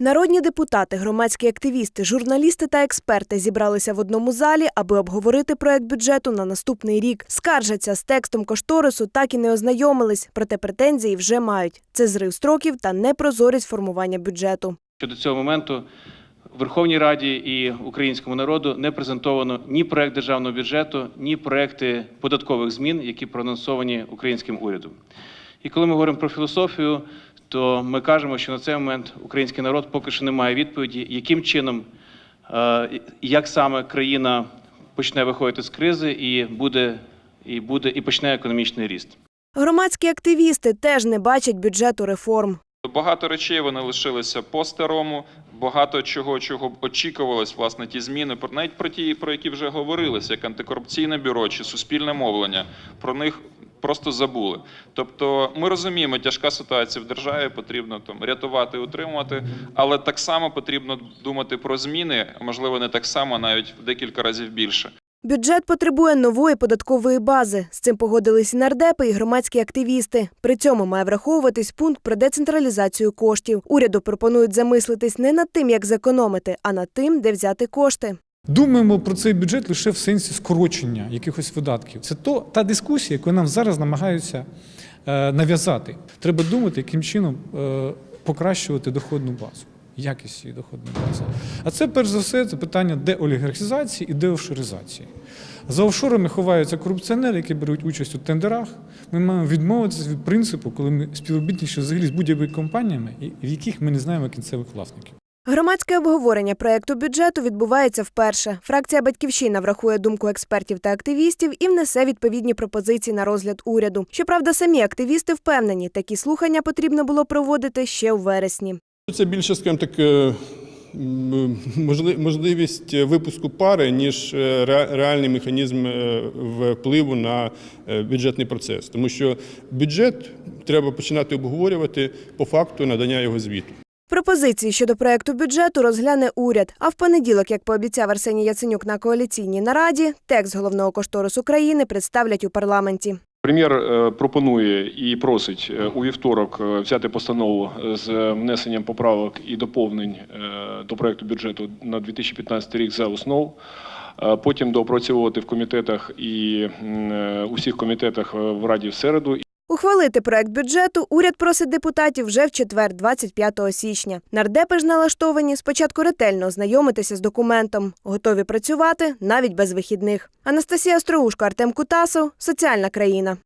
Народні депутати, громадські активісти, журналісти та експерти зібралися в одному залі, аби обговорити проект бюджету на наступний рік. Скаржаться з текстом кошторису, так і не ознайомились, проте претензії вже мають. Це зрив строків та непрозорість формування бюджету. що до цього моменту Верховній Раді і українському народу не презентовано ні проект державного бюджету, ні проекти податкових змін, які проанонсовані українським урядом. І коли ми говоримо про філософію, то ми кажемо, що на цей момент український народ поки що не має відповіді, яким чином, е, як саме країна почне виходити з кризи і буде, і буде і почне економічний ріст. Громадські активісти теж не бачать бюджету реформ. Багато речей вони лишилися по старому. Багато чого, чого б очікувалось, власне, ті зміни, про- навіть про ті, про які вже говорилось, як антикорупційне бюро чи суспільне мовлення, про них просто забули. Тобто, ми розуміємо, тяжка ситуація в державі, потрібно там рятувати, утримувати, але так само потрібно думати про зміни, можливо, не так само, навіть в декілька разів більше. Бюджет потребує нової податкової бази. З цим погодились і нардепи і громадські активісти. При цьому має враховуватись пункт про децентралізацію коштів. Уряду пропонують замислитись не над тим, як зекономити, а над тим, де взяти кошти. Думаємо про цей бюджет лише в сенсі скорочення якихось видатків. Це то та дискусія, яку нам зараз намагаються е, нав'язати. Треба думати, яким чином е, покращувати доходну базу, якість цієї доходної бази. А це перш за все це питання деолігархізації і деофшоризації. За офшорами ховаються корупціонери, які беруть участь у тендерах. Ми маємо відмовитися від принципу, коли ми співробітничаємо взагалі з будь-якими компаніями, в яких ми не знаємо кінцевих власників. Громадське обговорення проекту бюджету відбувається вперше. Фракція Батьківщина врахує думку експертів та активістів і внесе відповідні пропозиції на розгляд уряду. Щоправда, самі активісти впевнені, такі слухання потрібно було проводити ще у вересні. Це більше, скажімо так, е, можливість випуску пари, ніж е, реальний механізм е, впливу на бюджетний процес. Тому що бюджет треба починати обговорювати по факту надання його звіту. Пропозиції щодо проекту бюджету розгляне уряд. А в понеділок, як пообіцяв Арсеній Яценюк на коаліційній нараді, текст головного кошторису країни представлять у парламенті. Прем'єр е, пропонує і просить е, у вівторок е, взяти постанову з внесенням поправок і доповнень до проекту бюджету на 2015 рік за основу. Е, Потім доопрацьовувати в комітетах і усіх комітетах в Раді в середу Ухвалити проект бюджету уряд просить депутатів вже в четвер, 25 січня. Нардепи ж налаштовані спочатку ретельно ознайомитися з документом, готові працювати навіть без вихідних. Анастасія Остроушко, Артем Кутасов, Соціальна країна.